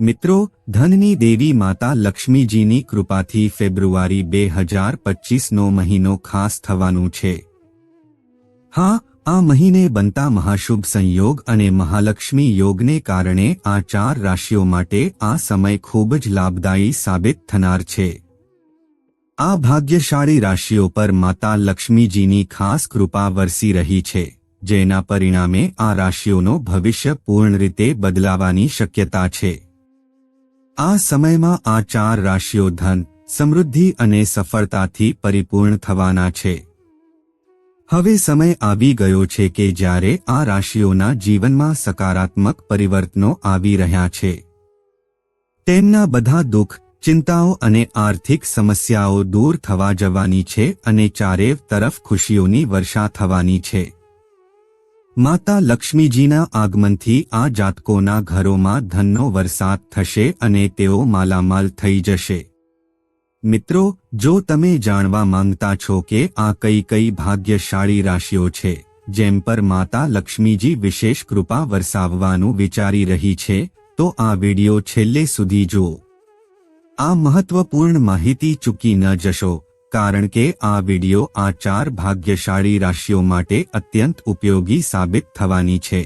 મિત્રો, ધનની દેવી માતા લક્ષ્મીજીની કૃપાથી ફેબ્રુઆરી બે હજાર પચીસનો મહિનો ખાસ થવાનું છે. હા, આ મહિને બનતા મહાશુભ સંયોગ અને મહાલક્ષ્મી યોગને કારણે આ ચાર રાશિઓ માટે આ સમય ખૂબ જ લાભદાયી સાબિત થનાર છે. આ ભાગ્યશાળી રાશિઓ પર માતા લક્ષ્મીજીની ખાસ કૃપા વરસી રહી છે, જેના પરિણામે આ રાશિઓનો ભવિષ્ય પૂર્ણ રીતે બદલાવાની શક્યતા છે. આ સમયમાં આ ચાર રાશિઓ ધન, સમૃદ્ધિ અને સફળતાથી પરિપૂર્ણ થવાના છે. હવે સમય આવી ગયો છે કે જ્યારે આ રાશિઓના જીવનમાં સકારાત્મક પરિવર્તનો આવી રહ્યા છે. તેમના બધા દુઃખ, ચિંતાઓ અને આર્થિક સમસ્યાઓ દૂર થવા જવાની છે અને ચારેવ તરફ ખુશીઓની વર્ષા થવાની છે. માતા લક્ષ્મીજીના આગમનથી આ જાતકોના ઘરોમાં ધનનો વરસાદ થશે અને તેઓ માલામાલ થઈ જશે. મિત્રો, જો તમે જાણવા માંગતા છો કે આ કઈ કઈ ભાગ્યશાળી રાશિઓ છે, જેમ પર માતા લક્ષ્મીજી વિશેષ કૃપા વરસાવવાનું વિચારી રહી છે, તો આ વિડિયો છેલ્લે સુધી જુઓ. આ મહત્વપૂર્ણ માહિતી ચૂકી ન જશો. કારણ કે આ વિડિયો આ ચાર ભાગ્યશાળી રાશિઓ માટે અત્યંત ઉપયોગી સાબિત થવાની છે.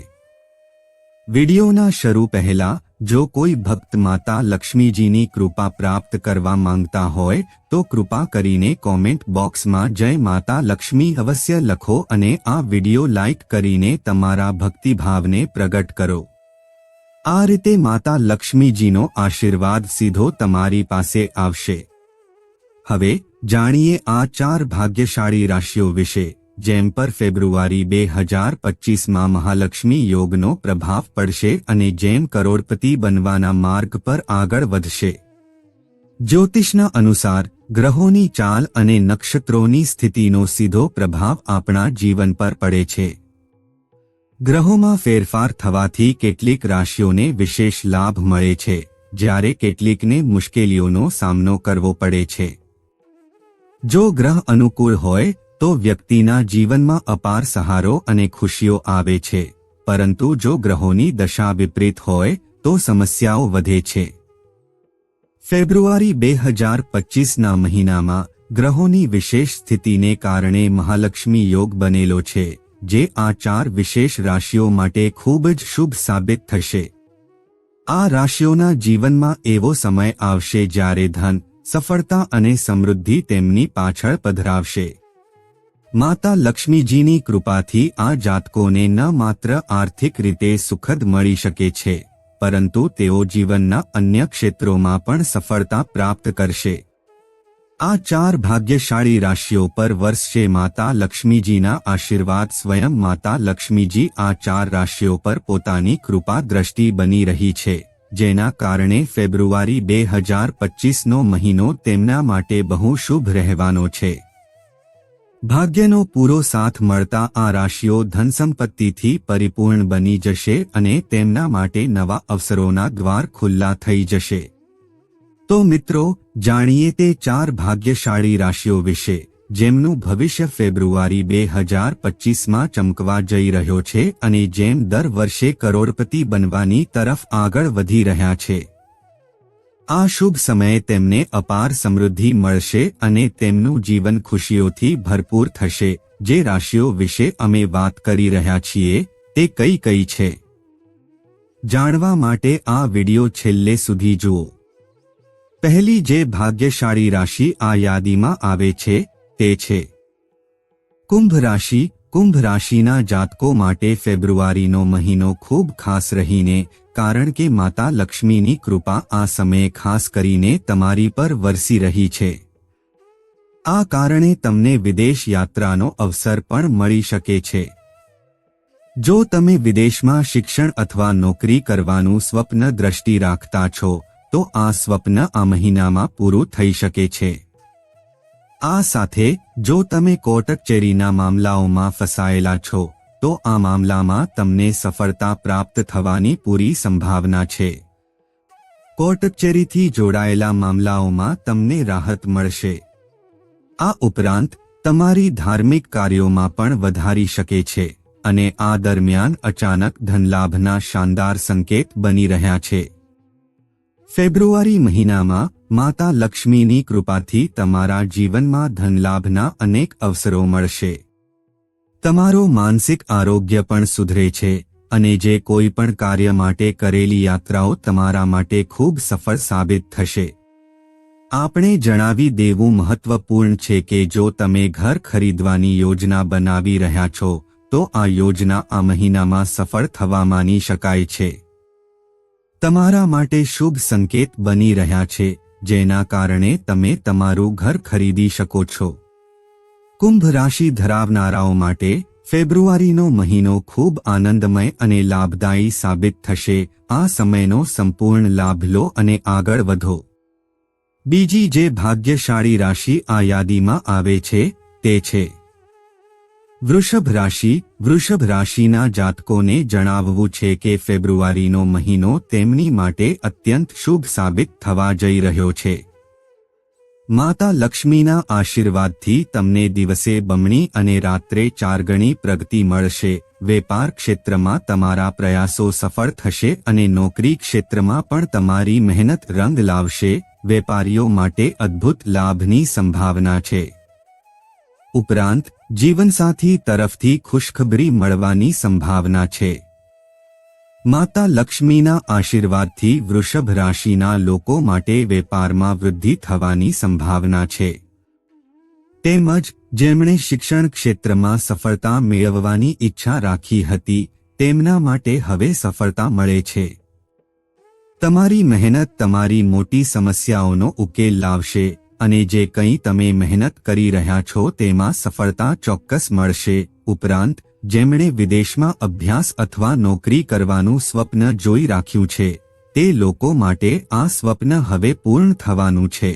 વિડિયોના શરૂ પહેલા, જો કોઈ ભક્ત માતા લક્ષ્મીજીની કૃપા પ્રાપ્ત કરવા માંગતા હોય, તો કૃપા કરીને કોમેન્ટ બોક્સમાં જય માતા લક્ષ્મી અવશ્ય લખો અને આ વિડિયો લાઇક કરીને તમારા ભક્તિભાવને પ્રગટ કરો. આ રીતે માતા લક્ષ્મીજીનો આશીર્વાદ સીધો તમારી પાસે આવશે. હવે જાણીએ આ ચાર ભાગ્યશાળી રાશિઓ વિશે, જેમ પર ફેબ્રુઆરી બે હજાર પચીસમાં મહાલક્ષ્મી યોગનો પ્રભાવ પડશે અને જેમ કરોડપતિ બનવાના માર્ગ પર આગળ વધશે. જ્યોતિષના અનુસાર, ગ્રહોની ચાલ અને નક્ષત્રોની સ્થિતિનો સીધો પ્રભાવ આપણા જીવન પર પડે છે. ગ્રહોમાં ફેરફાર થવાથી કેટલીક રાશિઓને વિશેષ લાભ મળે છે, જ્યારે કેટલીકને મુશ્કેલીઓનો સામનો કરવો પડે છે. જો ગ્રહ અનુકૂળ હોય, તો વ્યક્તિના જીવનમાં અપાર સહારો અને ખુશીઓ આવે છે. પરંતુ જો ગ્રહોની દશા વિપરીત હોય, તો સમસ્યાઓ વધે છે. ફેબ્રુઆરી બે હજાર પચીસના મહિનામાં ગ્રહોની વિશેષ સ્થિતિને કારણે મહાલક્ષ્મી યોગ બનેલો છે, જે આ ચાર વિશેષ રાશિઓ માટે ખૂબ જ શુભ સાબિત થશે. આ રાશિઓના જીવનમાં એવો સમય આવશે જ્યારે ધન સફળતા અને સમૃદ્ધિ તેમની પાછળ પધરાવશે. માતા લક્ષ્મીજીની કૃપાથી આ જાતકોને ન માત્ર આર્થિક રીતે સુખદ મળી શકે છે, પરંતુ તેઓ જીવનના અન્ય ક્ષેત્રોમાં પણ સફળતા પ્રાપ્ત કરશે. આ ચાર ભાગ્યશાળી રાશિઓ પર વર્ષશે માતા લક્ષ્મીજીના આશીર્વાદ સ્વયં માતા લક્ષ્મીજી આ ચાર રાશિઓ પર પોતાની કૃપા દ્રષ્ટિ બની રહી છે. જેના કારણે ફેબ્રુઆરી બે હજાર પચીસનો મહિનો તેમના માટે બહુ શુભ રહેવાનો છે. ભાગ્યનો પૂરો સાથ મળતા આ રાશિઓ ધનસંપત્તિથી પરિપૂર્ણ બની જશે અને તેમના માટે નવા અવસરોના દ્વાર ખુલ્લા થઈ જશે. તો મિત્રો, જાણીએ તે ચાર ભાગ્યશાળી રાશિઓ વિશે. જેમનું ભવિષ્ય ફેબ્રુઆરી બે હજાર પચીસમાં ચમકવા જઈ રહ્યો છે અને જેમ દર વર્ષે કરોડપતિ બનવાની તરફ આગળ વધી રહ્યા છે. આ શુભ સમયે તેમને અપાર સમૃદ્ધિ મળશે અને તેમનું જીવન ખુશીઓથી ભરપૂર થશે. જે રાશિઓ વિશે અમે વાત કરી રહ્યા છીએ, તે કઈ કઈ છે? જાણવા માટે આ વિડિયો છેલ્લે સુધી જુઓ. પહેલી જે ભાગ્યશાળી રાશિ આ યાદીમાં આવે છે તે છે. કુંભ રાશિ કુંભ રાશિના જાતકો માટે ફેબ્રુઆરીનો મહિનો ખૂબ ખાસ રહીને, કારણ કે માતા લક્ષ્મીની કૃપા આ સમયે ખાસ કરીને તમારી પર વરસી રહી છે. આ કારણે તમને વિદેશ યાત્રાનો અવસર પણ મળી શકે છે. જો તમે વિદેશમાં શિક્ષણ અથવા નોકરી કરવાનું સ્વપ્ન દ્રષ્ટિ રાખતા છો, તો આ સ્વપ્ન આ મહિનામાં પૂરું થઈ શકે છે. આ સાથે, જો તમે કોર્ટ કચેરીના મામલાઓમાં ફસાયેલા છો, તો આ મામલામાં તમને સફળતા પ્રાપ્ત થવાની પૂરી સંભાવના છે. કોર્ટ કચેરીથી જોડાયેલા મામલાઓમાં તમને રાહત મળશે. આ ઉપરાંત, તમારી ધાર્મિક કાર્યોમાં પણ વધારી શકે છે, અને આ દરમિયાન અચાનક ધનલાભના શાનદાર સંકેત બની રહ્યા છે. ફેબ્રુઆરી મહિનામાં માતા લક્ષ્મીની કૃપાથી તમારા જીવનમાં ધનલાભના અનેક અવસરો મળશે. તમારો માનસિક આરોગ્ય પણ સુધરે છે અને જે કોઈ પણ કાર્ય માટે કરેલી યાત્રાઓ તમારા માટે ખૂબ સફળ સાબિત થશે. આપણે જણાવી દેવું મહત્વપૂર્ણ છે કે જો તમે ઘર ખરીદવાની યોજના બનાવી રહ્યા છો, તો આ યોજના આ મહિનામાં સફળ થવા માની શકાય છે. તમારા માટે શુભ સંકેત બની રહ્યા છે. જેના કારણે તમે તમારું ઘર ખરીદી શકો છો. કુંભ રાશિ ધરાવનારાઓ માટે ફેબ્રુઆરીનો મહિનો ખૂબ આનંદમય અને લાભદાયી સાબિત થશે. આ સમયનો સંપૂર્ણ લાભ લો અને આગળ વધો. બીજી જે ભાગ્યશાળી રાશિ આ યાદીમાં આવે છે, તે છે. વૃષભ રાશિ, વૃષભ રાશિના જાતકોને જણાવવું છે કે ફેબ્રુઆરીનો મહિનો તેમની માટે અત્યંત શુભ સાબિત થવા જઈ રહ્યો છે. માતા લક્ષ્મીના આશીર્વાદથી તમને દિવસે બમણી અને રાત્રે ચાર ગણી પ્રગતિ મળશે. વેપાર ક્ષેત્રમાં તમારા પ્રયાસો સફળ થશે અને નોકરી ક્ષેત્રમાં પણ તમારી મહેનત રંગ લાવશે. વેપારીઓ માટે અદ્ભુત લાભની સંભાવના છે. ઉપરાંત, જીવનસાથી તરફથી ખુશખબરી મળવાની સંભાવના છે. માતા લક્ષ્મીના આશીર્વાદથી વૃષભ રાશિના લોકો માટે વેપારમાં વૃદ્ધિ થવાની સંભાવના છે. તેમજ, જેમણે શિક્ષણ ક્ષેત્રમાં સફળતા મેળવવાની ઈચ્છા રાખી હતી, તેમના માટે હવે સફળતા મળે છે. તમારી મહેનત તમારી મોટી સમસ્યાઓનો ઉકેલ લાવશે. અને જે કંઈ તમે મહેનત કરી રહ્યા છો તેમાં સફળતા ચોક્કસ મળશે. ઉપરાંત, જેમણે વિદેશમાં અભ્યાસ અથવા નોકરી કરવાનું સ્વપ્ન જોઈ રાખ્યું છે, તે લોકો માટે આ સ્વપ્ન હવે પૂર્ણ થવાનું છે.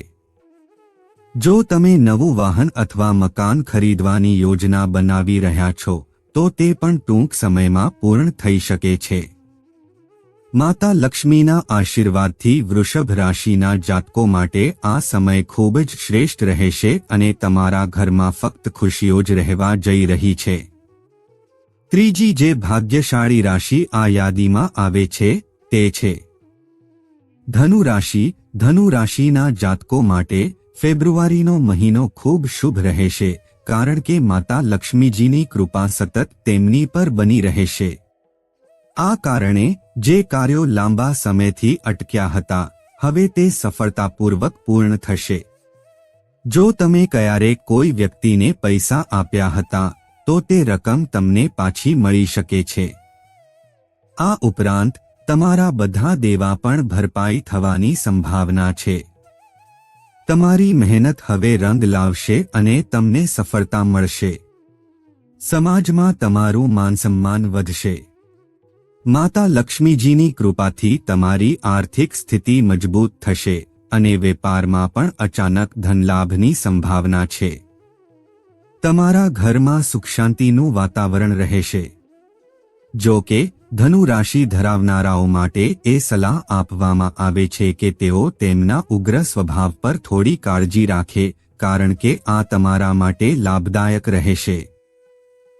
જો તમે નવું વાહન અથવા મકાન ખરીદવાની યોજના બનાવી રહ્યા છો, તો તે પણ ટૂંક સમયમાં પૂર્ણ થઈ શકે છે. માતા લક્ષ્મીના આશીર્વાદથી વૃષભ રાશિના જાતકો માટે આ સમય ખૂબ જ શ્રેષ્ઠ રહેશે અને તમારા ઘરમાં ફક્ત ખુશીઓ જ રહેવા જઈ રહી છે. ત્રીજી જે ભાગ્યશાળી રાશિ આ યાદીમાં આવે છે, તે છે. ધનુ રાશિ, ધનુ રાશિના જાતકો માટે ફેબ્રુઆરીનો મહિનો ખૂબ શુભ રહેશે, કારણ કે માતા લક્ષ્મીજીની કૃપા સતત તેમની પર બની રહેશે. આ કારણે જે કાર્યો લાંબા સમયથી અટક્યા હતા, હવે તે સફળતાપૂર્વક પૂર્ણ થશે. જો તમે ક્યારે કોઈ વ્યક્તિને પૈસા આપ્યા હતા, તો તે રકમ તમને પાછી મળી શકે છે. આ ઉપરાંત, તમારા બધા દેવા પણ ભરપાઈ થવાની સંભાવના છે. તમારી મહેનત હવે રંગ લાવશે અને તમને સફળતા મળશે. સમાજમાં તમારું માનસન્માન વધશે. માતા લક્ષ્મીજીની કૃપાથી તમારી આર્થિક સ્થિતિ મજબૂત થશે અને વેપારમાં પણ અચાનક ધનલાભની સંભાવના છે. તમારા ઘરમાં સુખ શાંતિનું વાતાવરણ રહેશે. જો કે, ધનુ રાશિ ધરાવનારાઓ માટે એ સલાહ આપવામાં આવે છે કે તેઓ તેમના ઉગ્ર સ્વભાવ પર થોડી કાળજી રાખે, કારણ કે આ તમારા માટે લાભદાયક રહેશે.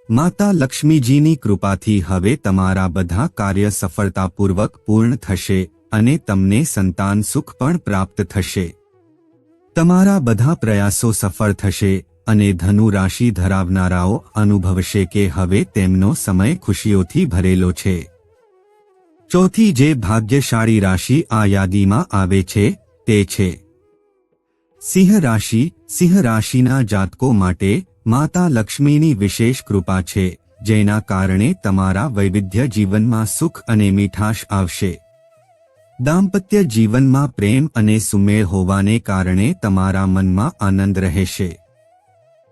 માતા લક્ષ્મીજીની કૃપાથી હવે તમારા બધા કાર્ય સફળતાપૂર્વક પૂર્ણ થશે અને તમને સંતાન સુખ પણ પ્રાપ્ત થશે. તમારા બધા પ્રયાસો સફળ થશે અને ધનુ રાશિ ધરાવનારાઓ અનુભવશે કે હવે તેમનો સમય ખુશીઓથી ભરેલો છે. ચોથી જે ભાગ્યશાળી રાશિ આ યાદીમાં આવે છે, તે છે. સિંહ રાશિ, સિંહ રાશિના જાતકો માટે માતા લક્ષ્મીની વિશેષ કૃપા છે, જેના કારણે તમારા વૈવિધ્ય જીવનમાં સુખ અને મીઠાશ આવશે. દાંપત્ય જીવનમાં પ્રેમ અને સુમેળ હોવાને કારણે તમારા મનમાં આનંદ રહેશે.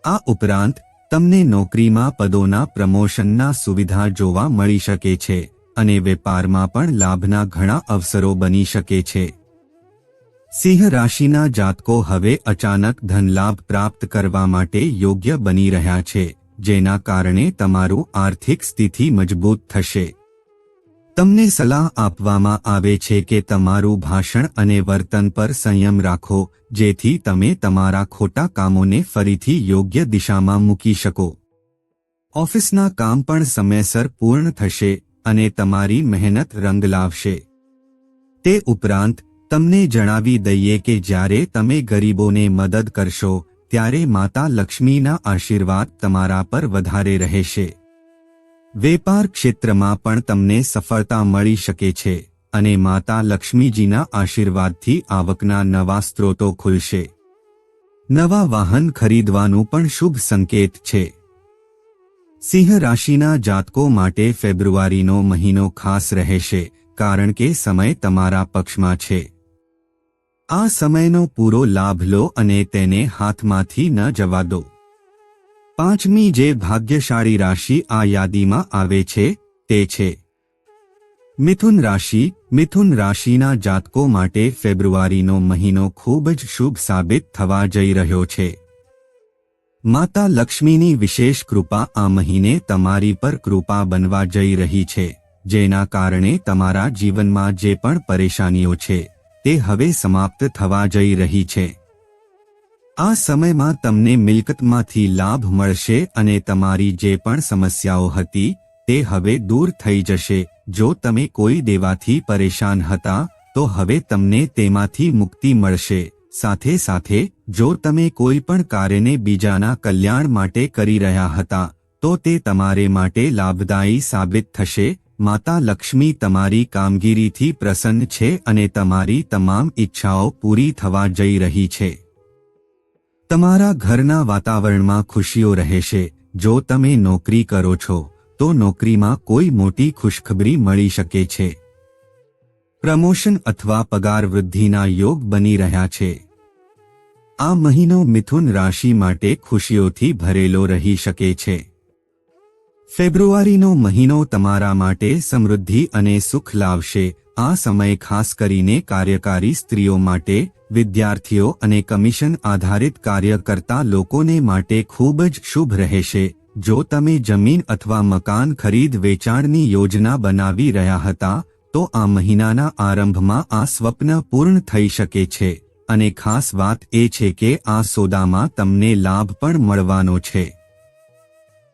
આ ઉપરાંત, તમને નોકરીમાં પદોના પ્રમોશનના સુવિધા જોવા મળી શકે છે, અને વેપારમાં પણ લાભના ઘણા અવસરો બની શકે છે. સિંહ રાશિના જાતકો હવે અચાનક ધનલાભ પ્રાપ્ત કરવા માટે યોગ્ય બની રહ્યા છે, જેના કારણે તમારું આર્થિક સ્થિતિ મજબૂત થશે. તમને સલાહ આપવામાં આવે છે કે તમારું ભાષણ અને વર્તન પર સંયમ રાખો, જેથી તમે તમારા ખોટા કામોને ફરીથી યોગ્ય દિશામાં મૂકી શકો. ઓફિસના કામ પણ સમયસર પૂર્ણ થશે અને તમારી મહેનત રંગ લાવશે. તે ઉપરાંત તમને જણાવી દઈએ કે જ્યારે તમે ગરીબોને મદદ કરશો, ત્યારે માતા લક્ષ્મીના આશીર્વાદ તમારા પર વધારે રહેશે. વેપાર ક્ષેત્રમાં પણ તમને સફળતા મળી શકે છે અને માતા લક્ષ્મીજીના આશીર્વાદથી આવકના નવા સ્ત્રોતો ખુલશે. નવા વાહન ખરીદવાનું પણ શુભ સંકેત છે. સિંહ રાશિના જાતકો માટે ફેબ્રુઆરીનો મહિનો ખાસ રહેશે, કારણ કે સમય તમારા પક્ષમાં છે. આ સમયનો પૂરો લાભ લો અને તેને હાથમાંથી ન જવા દો. પાંચમી જે ભાગ્યશાળી રાશિ આ યાદીમાં આવે છે, તે છે. મિથુન રાશિ, મિથુન રાશિના જાતકો માટે ફેબ્રુઆરીનો મહિનો ખૂબ જ શુભ સાબિત થવા જઈ રહ્યો છે. માતા લક્ષ્મીની વિશેષ કૃપા આ મહિને તમારી પર કૃપા બનવા જઈ રહી છે, જેના કારણે તમારા જીવનમાં જે પણ પરેશાનીઓ છે તે હવે સમાપ્ત થવા જઈ રહી છે. આ સમયમાં તમને મિલકતમાંથી લાભ મળશે અને તમારી જે પણ સમસ્યાઓ હતી, તે હવે દૂર થઈ જશે. જો તમે કોઈ દેવાથી પરેશાન હતા, તો હવે તમને તેમાંથી મુક્તિ મળશે. સાથે સાથે, જો તમે કોઈ પણ કાર્યને બીજાના કલ્યાણ માટે કરી રહ્યા હતા, તો તે તમારે માટે લાભદાયી સાબિત થશે. માતા લક્ષ્મી તમારી કામગીરીથી પ્રસન્ન છે અને તમારી તમામ ઈચ્છાઓ પૂરી થવા જઈ રહી છે. તમારા ઘરના વાતાવરણમાં ખુશીઓ રહેશે. જો તમે નોકરી કરો છો, તો નોકરીમાં કોઈ મોટી ખુશખબરી મળી શકે છે. પ્રમોશન અથવા પગાર વૃદ્ધિના યોગ બની રહ્યા છે. આ મહિનો મિથુન રાશિ માટે ખુશીઓથી ભરેલો રહી શકે છે. ફેબ્રુઆરીનો મહિનો તમારા માટે સમૃદ્ધિ અને સુખ લાવશે. આ સમય ખાસ કરીને કાર્યકારી સ્ત્રીઓ માટે, વિદ્યાર્થીઓ અને કમિશન આધારિત કાર્ય કરતા લોકોને માટે ખૂબ જ શુભ રહેશે. જો તમે જમીન અથવા મકાન ખરીદ વેચાણની યોજના બનાવી રહ્યા હતા, તો આ મહિનાના આરંભમાં આ સ્વપ્ન પૂર્ણ થઈ શકે છે. અને ખાસ વાત એ છે કે આ સોદામાં તમને લાભ પણ મળવાનો છે.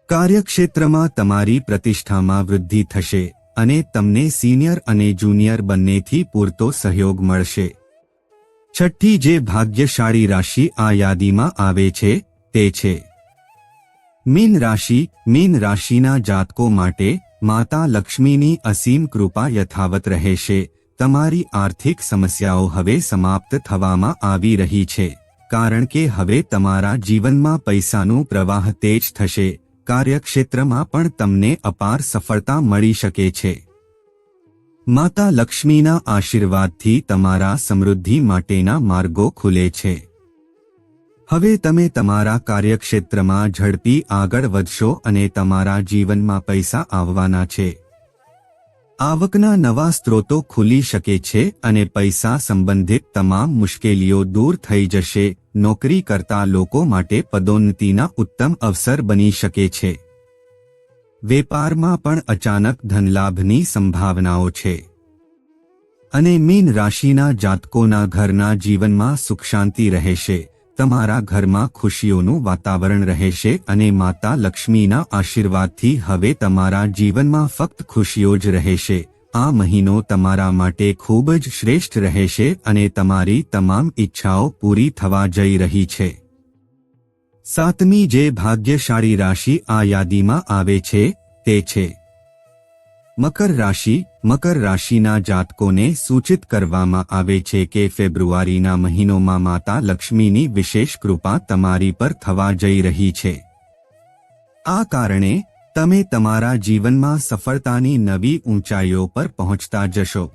કાર્યક્ષેત્રમાં તમારી પ્રતિષ્ઠામાં વૃદ્ધિ થશે અને તમને સિનિયર અને જુનિયર બંનેથી પૂરતો સહયોગ મળશે. છઠ્ઠી જે ભાગ્યશાળી રાશિ આ યાદીમાં આવે છે, તે છે. મીન રાશિ, મીન રાશિના જાતકો માટે માતા લક્ષ્મીની અસીમ કૃપા યથાવત રહેશે. તમારી આર્થિક સમસ્યાઓ હવે સમાપ્ત થવામાં આવી રહી છે, કારણ કે હવે તમારા જીવનમાં પૈસાનું પ્રવાહ તેજ થશે. કાર્યક્ષેત્રમાં પણ તમને અપાર સફળતા મળી શકે છે. માતા લક્ષ્મીના આશીર્વાદથી તમારા સમૃદ્ધિ માટેના માર્ગો ખુલે છે. હવે તમે તમારા કાર્યક્ષેત્રમાં ઝડપી આગળ વધશો અને તમારા જીવનમાં પૈસા આવવાના છે. આવકના નવા સ્ત્રોતો ખુલી શકે છે અને પૈસા સંબંધિત તમામ મુશ્કેલીઓ દૂર થઈ જશે. નોકરી કરતા લોકો માટે પદોન્નતિના ઉત્તમ અવસર બની શકે છે. વેપારમાં પણ અચાનક ધનલાભની સંભાવનાઓ છે. અને મીન રાશિના જાતકોના ઘરના જીવનમાં સુખ શાંતિ રહેશે. તમારા ઘરમાં ખુશીઓનું વાતાવરણ રહેશે અને માતા લક્ષ્મીના આશીર્વાદથી હવે તમારા જીવનમાં ફક્ત ખુશીઓ જ રહેશે. આ મહિનો તમારા માટે ખૂબ જ શ્રેષ્ઠ રહેશે અને તમારી તમામ ઈચ્છાઓ પૂરી થવા જઈ રહી છે. સાતમી જે ભાગ્યશાળી રાશિ આ યાદીમાં આવે છે, તે છે. મકર રાશિ, મકર રાશિના જાતકોને સૂચિત કરવામાં આવે છે કે ફેબ્રુઆરીના મહિનોમાં માતા લક્ષ્મીની વિશેષ કૃપા તમારી પર થવા જઈ રહી છે. આ કારણે તમે તમારા જીવનમાં સફળતાની નવી ઊંચાઈઓ પર પહોંચતા જશો.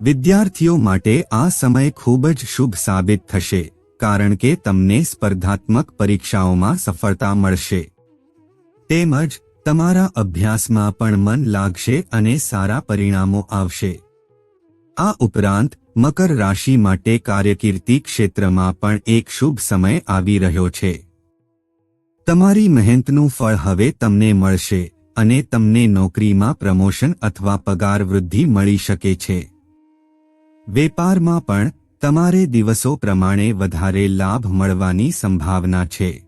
વિદ્યાર્થીઓ માટે આ સમય ખૂબ જ શુભ સાબિત થશે, કારણ કે તમને સ્પર્ધાત્મક પરીક્ષાઓમાં સફળતા મળશે. તેમજ તમારા અભ્યાસમાં પણ મન લાગશે અને સારા પરિણામો આવશે. આ ઉપરાંત, મકર રાશિ માટે કાર્યકીર્તિ ક્ષેત્રમાં પણ એક શુભ સમય આવી રહ્યો છે. તમારી મહેનતનું ફળ હવે તમને મળશે અને તમને નોકરીમાં પ્રમોશન અથવા પગાર વૃદ્ધિ મળી શકે છે. વેપારમાં પણ, તમારે દિવસો પ્રમાણે વધારે લાભ મળવાની સંભાવના છે.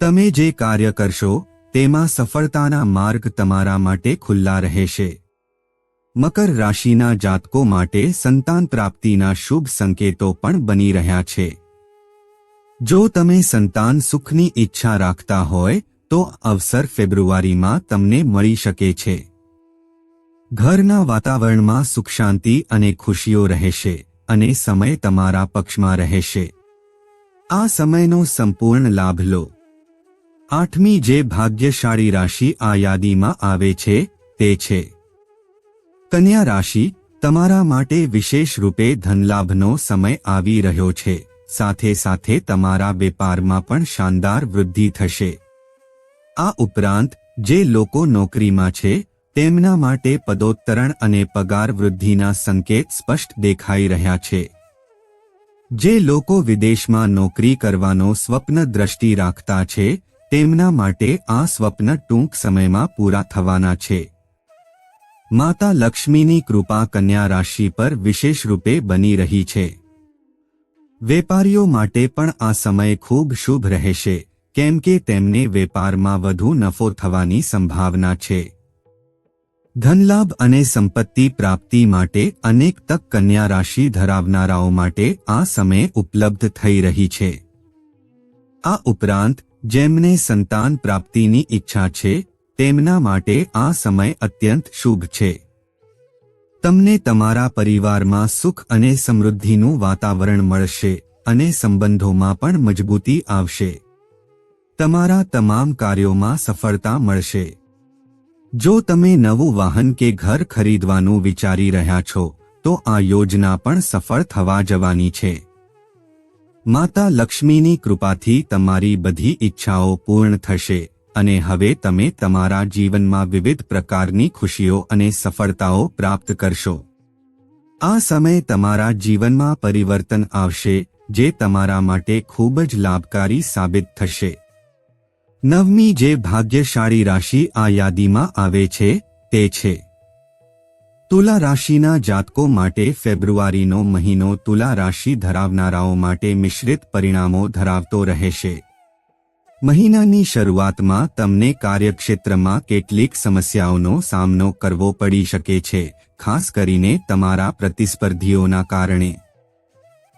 તમે જે કાર્ય કરશો તેમાં સફળતાના માર્ગ તમારા માટે ખુલ્લા રહેશે. મકર રાશિના જાતકો માટે સંતાન પ્રાપ્તિના શુભ સંકેતો પણ બની રહ્યા છે. જો તમે સંતાન સુખની ઈચ્છા રાખતા હોય, તો અવસર ફેબ્રુઆરીમાં તમને મળી શકે છે. ઘરના વાતાવરણમાં સુખ શાંતિ અને ખુશીઓ રહેશે અને સમય તમારા પક્ષમાં રહેશે. આ સમયનો સંપૂર્ણ લાભ લો. આઠમી જે ભાગ્યશાળી રાશિ આ યાદીમાં આવે છે, તે છે. કન્યા રાશિ, તમારા માટે વિશેષ રૂપે ધનલાભનો સમય આવી રહ્યો છે. સાથે સાથે તમારા વેપારમાં પણ શાનદાર વૃદ્ધિ થશે. આ ઉપરાંત, જે લોકો નોકરીમાં છે, તેમના માટે પદોત્તરણ અને પગાર વૃદ્ધિના સંકેત સ્પષ્ટ દેખાઈ રહ્યા છે. જે લોકો વિદેશમાં નોકરી કરવાનો સ્વપ્ન દ્રષ્ટિ રાખતા છે તેમના માટે આ સ્વપ્ન ટૂંક સમયમાં પૂરા થવાના છે. માતા લક્ષ્મીની કૃપા કન્યા રાશિ પર વિશેષ રૂપે બની રહી છે. વેપારીઓ માટે પણ આ સમય ખૂબ શુભ રહેશે, કેમ કે તેમને વેપારમાં વધુ નફો થવાની સંભાવના છે. ધનલાભ અને સંપત્તિ પ્રાપ્તિ માટે અનેક તક કન્યા રાશિ ધરાવનારાઓ માટે આ સમય ઉપલબ્ધ થઈ રહી છે. આ ઉપરાંત જેમને સંતાન પ્રાપ્તિની ઈચ્છા છે, તેમના માટે આ સમય અત્યંત શુભ છે. તમને તમારા પરિવારમાં સુખ અને સમૃદ્ધિનું વાતાવરણ મળશે અને સંબંધોમાં પણ મજબૂતી આવશે. તમારા તમામ કાર્યોમાં સફળતા મળશે. જો તમે નવું વાહન કે ઘર ખરીદવાનું વિચારી રહ્યા છો, તો આ યોજના પણ સફળ થવા જવાની છે. માતા લક્ષ્મીની કૃપાથી તમારી બધી ઈચ્છાઓ પૂર્ણ થશે અને હવે તમે તમારા જીવનમાં વિવિધ પ્રકારની ખુશીઓ અને સફળતાઓ પ્રાપ્ત કરશો. આ સમય તમારા જીવનમાં પરિવર્તન આવશે, જે તમારા માટે ખૂબ જ લાભકારી સાબિત થશે. નવમી જે ભાગ્યશાળી રાશિ આ યાદીમાં આવે છે, તે છે. તુલા રાશિના જાતકો માટે ફેબ્રુઆરીનો મહિનો તુલા રાશિ ધરાવનારાઓ માટે મિશ્રિત પરિણામો ધરાવતો રહેશે. મહિનાની શરૂઆતમાં તમને કાર્યક્ષેત્રમાં કેટલીક સમસ્યાઓનો સામનો કરવો પડી શકે છે, ખાસ કરીને તમારા પ્રતિસ્પર્ધીઓના કારણે.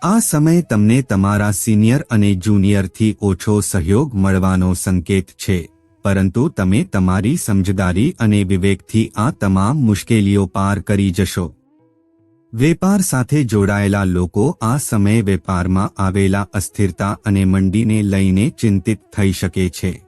આ સમય તમને તમારા સિનિયર અને જુનિયરથી ઓછો સહયોગ મળવાનો સંકેત છે. પરંતુ તમે તમારી સમજદારી અને વિવેકથી આ તમામ મુશ્કેલીઓ પાર કરી જશો. વેપાર સાથે જોડાયેલા લોકો આ સમયે વેપારમાં આવેલા અસ્થિરતા અને મંડીને લઈને ચિંતિત થઈ શકે છે.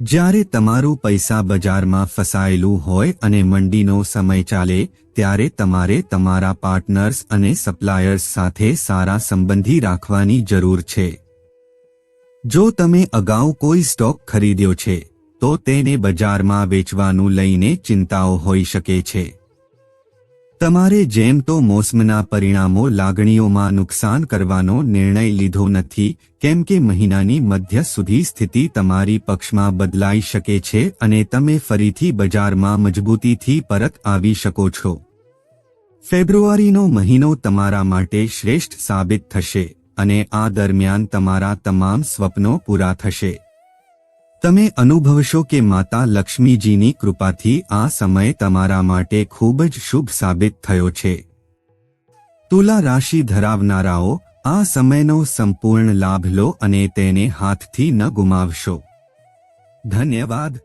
જ્યારે તમારું પૈસા બજારમાં ફસાયેલું હોય અને મંડીનો સમય ચાલે, ત્યારે તમારે તમારા પાર્ટનર્સ અને સપ્લાયર્સ સાથે સારા સંબંધી રાખવાની જરૂર છે. જો તમે અગાઉ કોઈ સ્ટોક ખરીદ્યો છે, તો તેને બજારમાં વેચવાનું લઈને ચિંતાઓ હોઈ શકે છે. તમારે જેમ તો મોસમના પરિણામો લાગણીઓમાં નુકસાન કરવાનો નિર્ણય લીધો નથી, કેમ કે મહિનાની મધ્ય સુધી સ્થિતિ તમારી પક્ષમાં બદલાઈ શકે છે અને તમે ફરીથી બજારમાં મજબૂતીથી પરત આવી શકો છો. ફેબ્રુઆરીનો મહિનો તમારા માટે શ્રેષ્ઠ સાબિત થશે. અને આ દરમિયાન તમારા તમામ સ્વપ્નો પૂરા થશે. તમે અનુભવશો કે માતા લક્ષ્મીજીની કૃપાથી આ સમય તમારા માટે ખૂબ જ શુભ સાબિત થયો છે. તુલા રાશિ ધરાવનારાઓ, આ સમયનો સંપૂર્ણ લાભ લો અને તેને હાથથી ન ગુમાવશો. ધન્યવાદ.